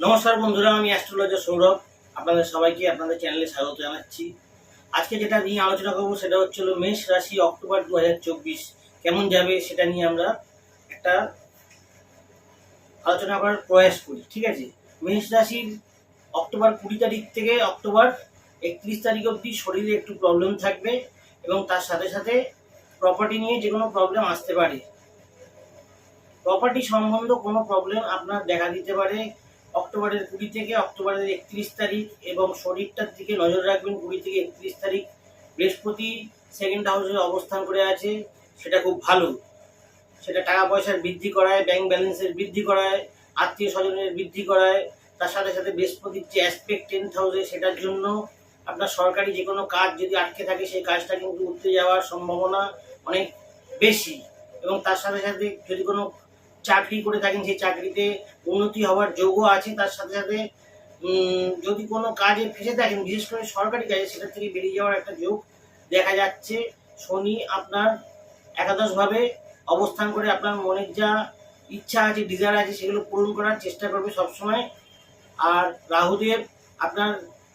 নমস্কার বন্ধুরা, আমি অ্যাস্ট্রোলজার সৌরভ। আপনাদের সবাইকে আপনাদের চ্যানেলে স্বাগত জানাচ্ছি। আজকে যেটা নিয়ে আলোচনা করব সেটা হচ্ছিল মেষ রাশি অক্টোবর দু হাজার চব্বিশ। কেমন যাবে সেটা নিয়ে আমরা একটা আলোচনা করার প্রয়াস করি, ঠিক আছে? মেষ রাশির অক্টোবর কুড়ি তারিখ থেকে অক্টোবর একত্রিশ তারিখ অবধি শরীরে একটু প্রবলেম থাকবে এবং তার সাথে সাথে প্রপার্টি নিয়ে যে কোনো প্রবলেম আসতে পারে। প্রপার্টি সম্বন্ধ কোনো প্রবলেম আপনার দেখা দিতে পারে। অক্টোবরের কুড়ি থেকে অক্টোবরের একত্রিশ তারিখ এবং শরীরটার দিকে নজর রাখবেন, কুড়ি থেকে একত্রিশ তারিখ। বৃহস্পতি সেকেন্ড হাউসে অবস্থান করে আছে, সেটা খুব ভালো। সেটা টাকা পয়সার বৃদ্ধি করায় ব্যাংক ব্যালেন্সের বৃদ্ধি করায়, আত্মীয় স্বজনের বৃদ্ধি করায়। তার সাথে সাথে বৃহস্পতির যে অ্যাসপেক্ট টেন্থ হাউসে সেটার জন্য আপনার সরকারি যে কোনো কাজ যদি আটকে থাকে, সেই কাজটা কিন্তু উঠতে যাওয়ার সম্ভাবনা অনেক বেশি। এবং তার সাথে সাথে যদি কোনো চাকরি করে থাকেন, সেই চাকরিতে উন্নতি হওয়ার যোগও আছে। তার সাথে সাথে যদি কোনো কাজে ফেসে থাকেন, বিশেষ করে সরকারি কাজে সেটা থেকে বেরিয়ে যাওয়ার একটা যোগ দেখা যাচ্ছে। শনি আপনার একাদশভাবে অবস্থান করে আপনার মনের যা ইচ্ছা আছে ডিজায়ার আছে, সেগুলো পূরণ করার চেষ্টা করবে সবসময়। আর রাহুদেব আপনার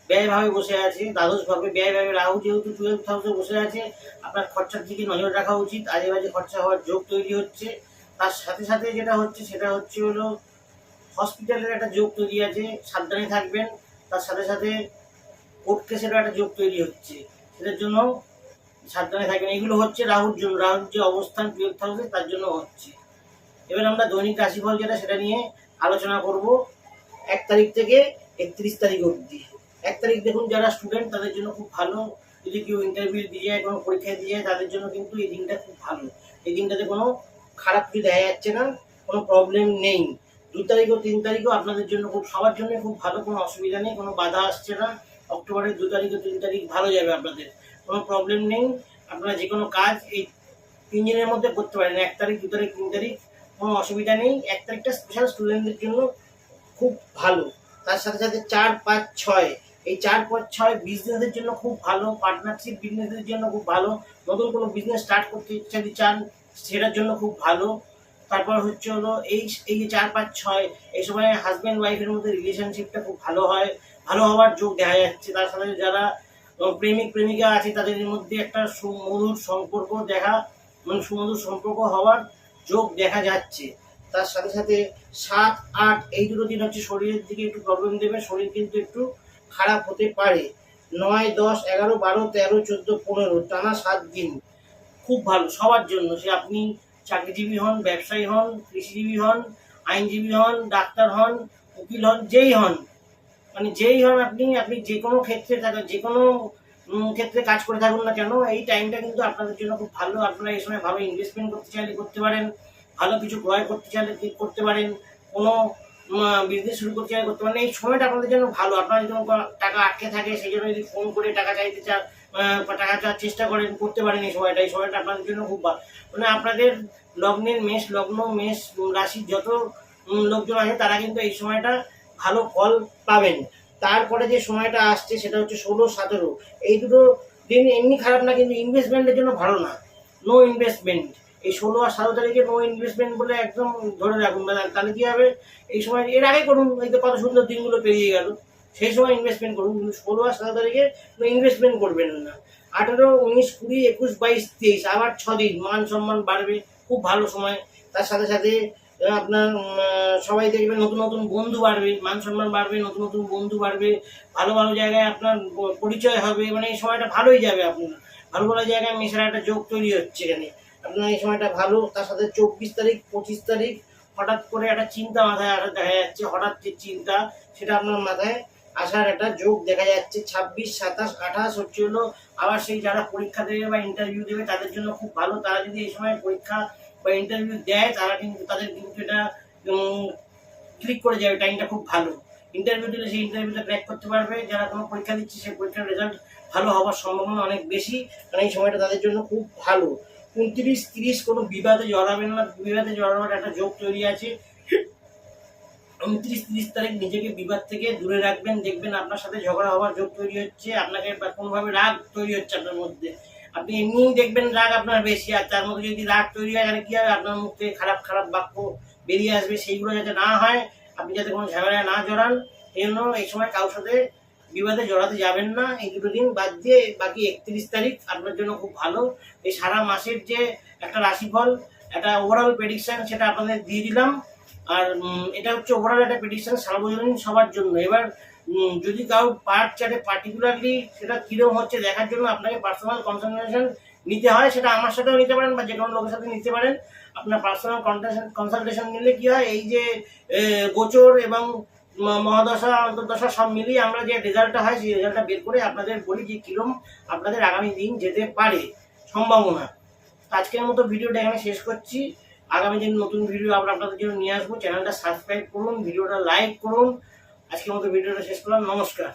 ব্যয়ভাবে বসে আছে, দ্বাদশভাবে ব্যয়ভাবে। রাহু যেহেতু টুয়েলভ হাউসে বসে আছে, আপনার খরচার দিকে নজর রাখা উচিত। আজে বাজে খরচা হওয়ার যোগ তৈরি হচ্ছে। তার সাথে সাথে যেটা হচ্ছে সেটা হচ্ছে হলো হসপিটালের একটা যোগ তৈরি আছে, সাবধানে থাকবেন। তার সাথে সাথে কোর্ট কেসেরও একটা যোগ তৈরি হচ্ছে। সেটার জন্য সাবধানে থাকবেন। এগুলো হচ্ছে রাহুর জন্য, রাহুর যে অবস্থান টুয়েলভ হাউসে তার জন্য হচ্ছে। এবার আমরা দৈনিক রাশিফল যেটা, সেটা নিয়ে আলোচনা করব এক তারিখ থেকে একত্রিশ তারিখ অবধি। এক তারিখ দেখুন, যারা স্টুডেন্ট তাদের জন্য খুব ভালো। যদি কেউ ইন্টারভিউ দিয়ে যায়, কোনো পরীক্ষা দিয়ে যায়, তাদের জন্য কিন্তু এই দিনটা খুব ভালো। এই দিনটাতে কোনো খারাপ কিছু দেখা যাচ্ছে না, কোনো প্রবলেম নেই। দু তারিখ ও তিন তারিখও আপনাদের জন্য খুব, সবার জন্য খুব ভালো, কোনো অসুবিধা নেই, কোনো বাধা আসছে না। অক্টোবরের দু তারিখ ও তিন তারিখ ভালো যাবে আপনাদের, কোনো প্রবলেম নেই। আপনারা যে কোনো কাজ এই তিন দিনের মধ্যে করতে পারেন, এক তারিখ, দু তারিখ, তিন তারিখ, কোনো অসুবিধা নেই। এক তারিখটা স্পেশাল স্টুডেন্টদের জন্য খুব ভালো। তার সাথে সাথে চার পাঁচ ছয়, এই চার পাঁচ ছয় বিজনেসের জন্য খুব ভালো পার্টনারশিপ বিজনেসের জন্য খুব ভালো। নতুন কোনো বিজনেস স্টার্ট করতে যদি চান সেটার জন্য খুব ভালো। তারপর হচ্ছে হলো এই এই যে চার পাঁচ ছয়, এই সময় হাজব্যান্ড ওয়াইফের মধ্যে রিলেশনশিপটা খুব ভালো হয়। ভালো হওয়ার যোগ দেখা যাচ্ছে। তার সাথে যারা প্রেমিক, প্রেমিকা আছে, তাদের মধ্যে একটা সুমধুর সম্পর্ক দেখা মানে সুমধুর সম্পর্ক হওয়ার যোগ দেখা যাচ্ছে। তার সাথে সাথে সাত, আট, এই দুটো দিন হচ্ছে শরীরের দিকে একটু প্রবলেম দেবে, শরীর কিন্তু একটু খারাপ হতে পারে। নয়, দশ, এগারো, বারো, তেরো, চোদ্দ, পনেরো, টানা সাত দিন। খুব ভালো, সবার জন্য। সে আপনি চাকরিজীবী হন, ব্যবসায়ী হন, কৃষিজীবী হন, আইনজীবী হন, ডাক্তার হন, উকিল হন, যেই হন। মানে যেই হন আপনি আপনি যে কোনো ক্ষেত্রে থাকেন যে কোনো ক্ষেত্রে কাজ করে থাকুন না কেন, এই টাইমটা কিন্তু আপনাদের জন্য খুব ভালো। আপনারা এই সময় ভালো ইনভেস্টমেন্ট করতে চাইলে করতে পারেন, ভালো কিছু ক্রয় করতে চাইলে করতে পারেন, কোনো বিজনেস শুরু করতে চাইলে করতে পারেন, এই সময়টা আপনাদের জন্য ভালো। আপনারা যদি টাকা আটকে থাকে, সেই জন্য যদি ফোন করে টাকা চাইতে চান টাকা চেষ্টা করেন, করতে পারেন এই সময়টা। এই সময়টা আপনাদের জন্য খুব ভালো। মানে আপনাদের লগ্নের মেষ, লগ্ন, মেষ রাশির যত লোকজন আছে, তারা কিন্তু এই সময়টা ভালো ফল পাবেন। তারপরে যে সময়টা আসছে, সেটা হচ্ছে ষোলো, সতেরো। এই দুটো দিন এমনি খারাপ না, কিন্তু ইনভেস্টমেন্টের জন্য ভালো না। নো ইনভেস্টমেন্ট এই ষোলো আর সতেরো তারিখে নো ইনভেস্টমেন্ট বলে একদম ধরে রাখুন। বা তাহলে কী হবে? এই সময়, এর আগে করুন, এই তো কত সুন্দর দিনগুলো পেরিয়ে গেল। সেই সময় ইনভেস্টমেন্ট করুন, কিন্তু ষোলো আর সতেরো তারিখে ইনভেস্টমেন্ট করবেন না। আঠেরো, উনিশ, কুড়ি, একুশ, বাইশ, তেইশ, আবার ছ দিন, মান সম্মান বাড়বে, খুব ভালো সময়। তার সাথে সাথে আপনার সবাই দেখবেন নতুন নতুন বন্ধু বাড়বে, মান সম্মান বাড়বে, নতুন নতুন বন্ধু বাড়বে, ভালো ভালো জায়গায় আপনার পরিচয় হবে মানে এই সময়টা ভালোই যাবে আপনার। ভালো ভালো জায়গায় মেশার একটা যোগ তৈরি হচ্ছে এখানে। আপনার এই সময়টা ভালো, তার সাথে চব্বিশ তারিখ, পঁচিশ তারিখ, হঠাৎ করে একটা চিন্তা মাথায় দেখা যাচ্ছে, হঠাৎ যে চিন্তা, সেটা আপনার মাথায় আসার একটা যোগ দেখা যাচ্ছে। ছাব্বিশ, সাতাশ, আঠাশ হচ্ছে হলো আবার সেই যারা পরীক্ষা দেবে বা ইন্টারভিউ দেবে, তাদের জন্য খুব ভালো। তারা যদি এই সময় পরীক্ষা বা ইন্টারভিউ দেয়, তারা কিন্তু, তাদের কিন্তু এটা ক্লিক করে যাবে। টাইমটা খুব ভালো। ইন্টারভিউ দিলে সেই ইন্টারভিউটা ক্র্যাক করতে পারবে। যারা কোনো পরীক্ষা দিচ্ছে, সেই পরীক্ষার রেজাল্ট ভালো হওয়ার সম্ভাবনা অনেক বেশি। কারণ এই সময়টা তাদের জন্য খুব ভালো। উনত্রিশ, তিরিশ কোনো বিবাদে জড়াবেন না। বিবাদে জড়ানোর একটা যোগ তৈরি আছে। উনত্রিশ তিরিশ তারিখ নিজেকে বিবাদ থেকে দূরে রাখবেন, দেখবেন আপনার সাথে ঝগড়া হওয়ার যোগ তৈরি হচ্ছে, আপনাকে কোনোভাবে রাগ তৈরি হচ্ছে আপনার মধ্যে। আপনি এমনিই দেখবেন রাগ আপনার বেশি, আর তার মধ্যে যদি রাগ তৈরি হয়, তাহলে কী হবে? আপনার মুখ থেকে খারাপ খারাপ বাক্য বেরিয়ে আসবে, সেইগুলো যাতে না হয়, আপনি যাতে কোনো ঝামেলায় না জড়ান এই জন্য এই সময় কারোর সাথে বিবাদে জড়াতে যাবেন না। এই দুটো দিন বাদ দিয়ে বাকি একত্রিশ তারিখ আপনার জন্য খুব ভালো। এই সারা মাসের যে একটা রাশিফল, একটা ওভারঅল প্রেডিকশন সেটা আপনাদের দিয়ে দিলাম। আর এটা হচ্ছে ওভারঅল একটা প্রেডিকশন সার্বজনীন সবার জন্য। এবার যদি কাউ পার্ট চার্টে পার্টিকুলারলি সেটা কীরকম হচ্ছে দেখার জন্য আপনাকে পার্সোনাল কনসালটেশন নিতে হয়, সেটা আমার সাথেও নিতে পারেন বা যে কোনো লোকের সাথে নিতে পারেন। আপনার পার্সোনাল কনসালটেশন নিলে কি হয়, এই যে গোচর এবং মহাদশা, অন্তর্দশা সব মিলিয়ে আমরা যে রেজাল্টটা হয়, সেই রেজাল্টটা বের করে আপনাদের বলি যে কিরম আপনাদের আগামী দিন যেতে পারে। সম্ভাবনা। আজকের মতো ভিডিওটা এখানে শেষ করছি। আগামী দিন নতুন ভিডিও আমরা আপনাদের জন্য নিয়ে আসব। চ্যানেলটা সাবস্ক্রাইব করুন ভিডিওটা লাইক করুন। আজকের মতো ভিডিওটা শেষ করলাম। নমস্কার।